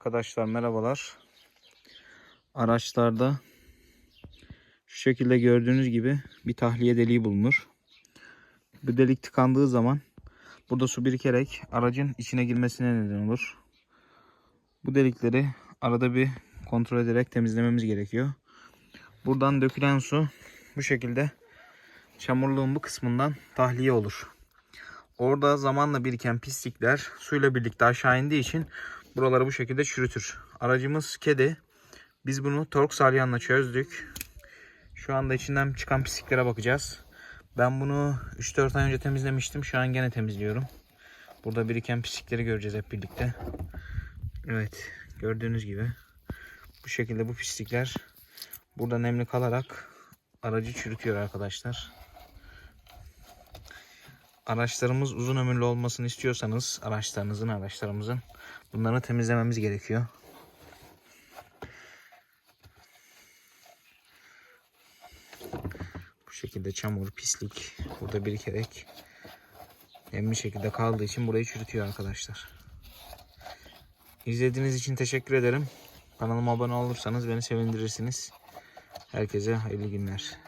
Arkadaşlar merhabalar. Araçlarda şu şekilde gördüğünüz gibi bir tahliye deliği bulunur. Bu delik tıkandığı zaman burada su birikerek aracın içine girmesine neden olur. Bu delikleri arada bir kontrol ederek temizlememiz gerekiyor. Buradan dökülen su bu şekilde çamurluğun bu kısmından tahliye olur. Orada zamanla biriken pislikler suyla birlikte aşağı indiği için buraları bu şekilde çürütür. Aracımız kedi. Biz bunu tork salyanla çözdük. Şu anda içinden çıkan pisliklere bakacağız. Ben bunu 3-4 ay önce temizlemiştim. Şu an gene temizliyorum. Burada biriken pislikleri göreceğiz hep birlikte. Evet gördüğünüz gibi bu şekilde bu pislikler burada nemli kalarak aracı çürütüyor arkadaşlar. Araçlarımız uzun ömürlü olmasını istiyorsanız araçlarınızın araçlarımızın bunları temizlememiz gerekiyor. Bu şekilde çamur, pislik burada birikerek nemli şekilde kaldığı için burayı çürütüyor arkadaşlar. İzlediğiniz için teşekkür ederim. Kanalıma abone olursanız beni sevindirirsiniz. Herkese hayırlı günler.